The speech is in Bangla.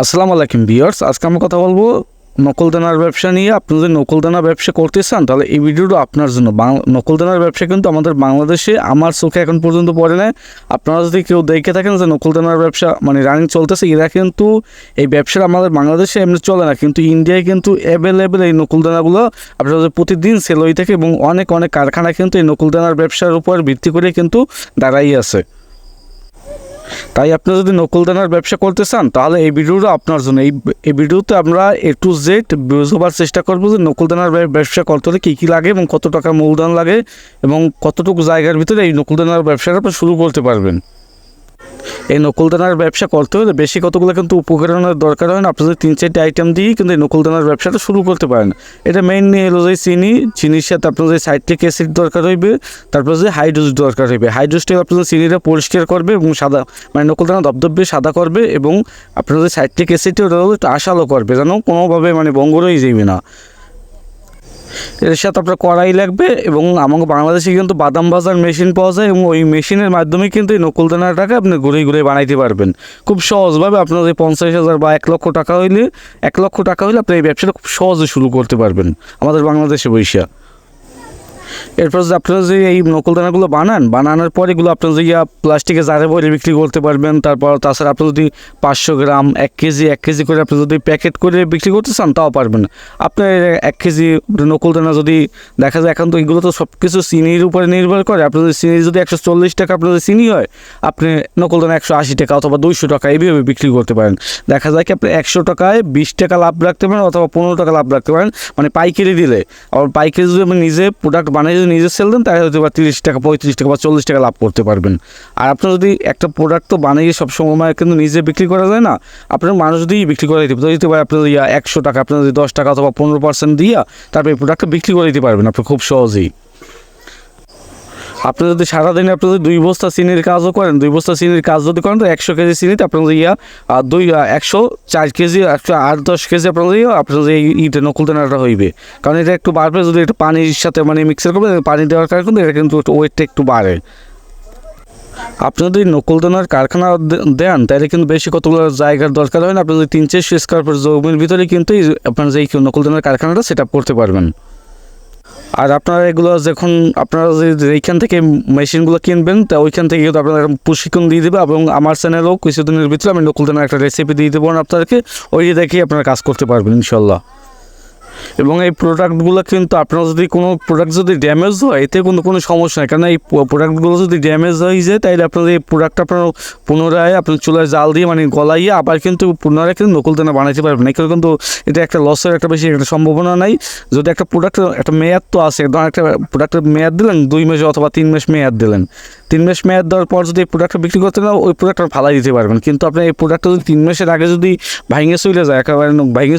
আসসালামু আলাইকুম বিয়ার্স আজকে আমরা কথা বলব নকলদানার ব্যবসা নিয়ে। আপনি যদি নকলদানা ব্যবসা করতে চান, তাহলে এই ভিডিওটা আপনার জন্য। নকলদানার ব্যবসা কিন্তু আমাদের বাংলাদেশে আমার চোখে এখন পর্যন্ত পড়ে না আপনারা যদি কেউ দেখে থাকেন যে নকলদানার ব্যবসা মানে রানিং চলতেছে, এরা কিন্তু এই ব্যবসাটা আমাদের বাংলাদেশে এমনি চলে না। কিন্তু ইন্ডিয়ায় কিন্তু অ্যাভেলেবেল এই নকলদানাগুলো। আপনার প্রতিদিন সেল হয়ে থাকে এবং অনেক অনেক কারখানা কিন্তু এই নকলদানার ব্যবসার উপর ভিত্তি করে কিন্তু দাঁড়াই আছে। তাই আপনি যদি নকলদানার ব্যবসা করতে চান, তাহলে এই ভিডিওটা আপনার জন্য। এই ভিডিওতে আমরা এ টু জেড বোঝাবার চেষ্টা করব যে নকলদানার দানার ব্যবসা করতে হলে কী কী লাগে এবং কত টাকা মূলধন লাগে এবং কতটুকু জায়গার ভিতরে এই নকলদানার ব্যবসাটা আপনি শুরু করতে পারবেন। এই নকলদানার ব্যবসা করতে হলে বেশি কতগুলো কিন্তু উপকরণের দরকার হয় না। আপনি যদি তিন, চারটে আইটেম দিয়েই কিন্তু এই নকলদানার ব্যবসাটা শুরু করতে পারেন। এটা মেইনলি হলো যে চিনি, চিনির সাথে আপনার যে সাইট্রিক অ্যাসিড দরকার হইবে, তারপর যে হাইড্রোজ দরকার হইবে। হাইড্রোজটা আপনার চিনিটা পরিষ্কার করবে এবং সাদা মানে নকলদানা ধবধবে, সাদা করবে এবং আপনার যে সাইট্রিক অ্যাসিডটা ওটা আশালো করবে, যেন কোনোভাবে মানে বঙ্গরই যাইবে না। এর সাথে আপনার কড়াই লাগবে এবং আমাকে বাংলাদেশে কিন্তু বাদাম ভাজার মেশিন পাওয়া যায় এবং ওই মেশিনের মাধ্যমে কিন্তু এই নকুলদানাটাকে আপনি ঘুরে ঘুরে বানাইতে পারবেন। খুব সহজভাবে আপনার ওই পঞ্চাশ হাজার বা এক লক্ষ টাকা হইলে, এক লক্ষ টাকা হইলে আপনি এই ব্যবসাটা খুব সহজে শুরু করতে পারবেন আমাদের বাংলাদেশে বৈশা। এরপর আপনারা যে এই নকলদানাগুলো বানান, বানানোর পর এগুলো আপনার যে প্লাস্টিকে জারে বলে বিক্রি করতে পারবেন। তারপর তাছাড়া আপনি যদি পাঁচশো গ্রাম, এক কেজি এক কেজি করে আপনি যদি প্যাকেট করে বিক্রি করতে চান, তাও পারবেন। আপনার এক কেজি নকলদানা যদি দেখা যায় এখন তো এগুলো তো সব কিছু চিনির উপরে নির্ভর করে। আপনার চিনি যদি একশো চল্লিশ টাকা আপনার যদি চিনি হয়, আপনি নকলদানা একশো আশি টাকা অথবা দুইশো টাকা এইভাবে বিক্রি করতে পারেন। দেখা যায় কি আপনি একশো টাকায় বিশ টাকা লাভ রাখতে পারেন অথবা পনেরো টাকা লাভ রাখতে পারেন। মানে পাইকারি দিলে। আবার পাইকারি যদি আপনি নিজে প্রোডাক্ট বানিয়ে যদি নিজে সেল দেন, তাহলে হয়তো বা তিরিশ টাকা, পঁয়ত্রিশ টাকা বা চল্লিশ টাকা লাভ করতে পারবেন। আর আপনার যদি একটা প্রোডাক্ট তো বানিয়ে সব সময় কিন্তু নিজে বিক্রি করা যায় না, আপনার মানুষ দিয়েই বিক্রি করে দিতে দিতে পারে আপনার ইয়া একশো টাকা, আপনার যদি দশ টাকা অথবা পনেরো পার্সেন্ট দিয়া, তারপরে প্রোডাক্টটা বিক্রি করে দিতে পারবেন আপনি খুব সহজেই। আপনি যদি সারাদিনে আপনি যদি দুই বস্তা চিনির কাজও করেন, দুই বস্তা চিনির কাজ যদি করেন, তো একশো কেজি চিনিতে আপনার যে ইয়া দুই একশো, চার কেজি একশো আট, দশ কেজি আপনার যে আপনার এই ইটা নকুলদানাটা হইবে। কারণ এটা একটু বাড়বে, যদি একটু পানির সাথে মানে মিক্সার করবে পানি দেওয়ার কারণে কিন্তু এটা কিন্তু একটু ওয়েটটা একটু বাড়ে। আপনি যদি নকুলদানার কারখানা দেন, তাহলে কিন্তু বেশি কতগুলো জায়গার দরকার হয় না, আপনি যদি তিন চারশো স্কোয়ার ফুট জমির ভিতরে কিন্তু আপনার যে নকুলদানার কারখানাটা সেট করতে পারবেন। আর আপনারা এগুলো যখন আপনারা এইখান থেকে মেশিনগুলো কিনবেন, তা ওইখান থেকে কিন্তু আপনারা প্রশিক্ষণ দিয়ে দেবে এবং আমার চ্যানেলও কিছুদিনের ভিতরে আমি নকুলদানার একটা রেসিপি দিয়ে দেবো আপনাদেরকে। ওই দেখেই আপনারা কাজ করতে পারবেন, ইনশাল্লাহ। এবং এই প্রোডাক্টগুলো কিন্তু আপনার যদি কোনো প্রোডাক্ট যদি ড্যামেজ হয়, এতে কিন্তু কোনো সমস্যা নেই। কারণ এই প্রোডাক্টগুলো যদি ড্যামেজ হয়ে যায় তাহলে আপনার এই প্রোডাক্ট আপনার পুনরায় আপনার চুলায় জাল দিয়ে মানে গলাইয়ে আবার কিন্তু পুনরায় কিন্তু নকুলদানা বানাইতে পারবেন। এখানে কিন্তু এটা একটা লসের একটা বেশি একটা সম্ভাবনা নাই। যদি একটা প্রোডাক্ট একটা মেয়াদ তো আছে, ধরেন একটা প্রোডাক্টের মেয়াদ দিলেন, দুই মাস অথবা তিন মাস মেয়াদ দিলেন। তিন মাস মেয়াদ দেওয়ার পর যদি এই প্রোডাক্টটা বিক্রি করতে না, ওই প্রোডাক্টটা ফালাই দিতে পারবেন। কিন্তু আপনি এই প্রোডাক্টটা যদি তিন মাসের আগে যদি ভাঙে চলে যায়, একেবারে ভাঙে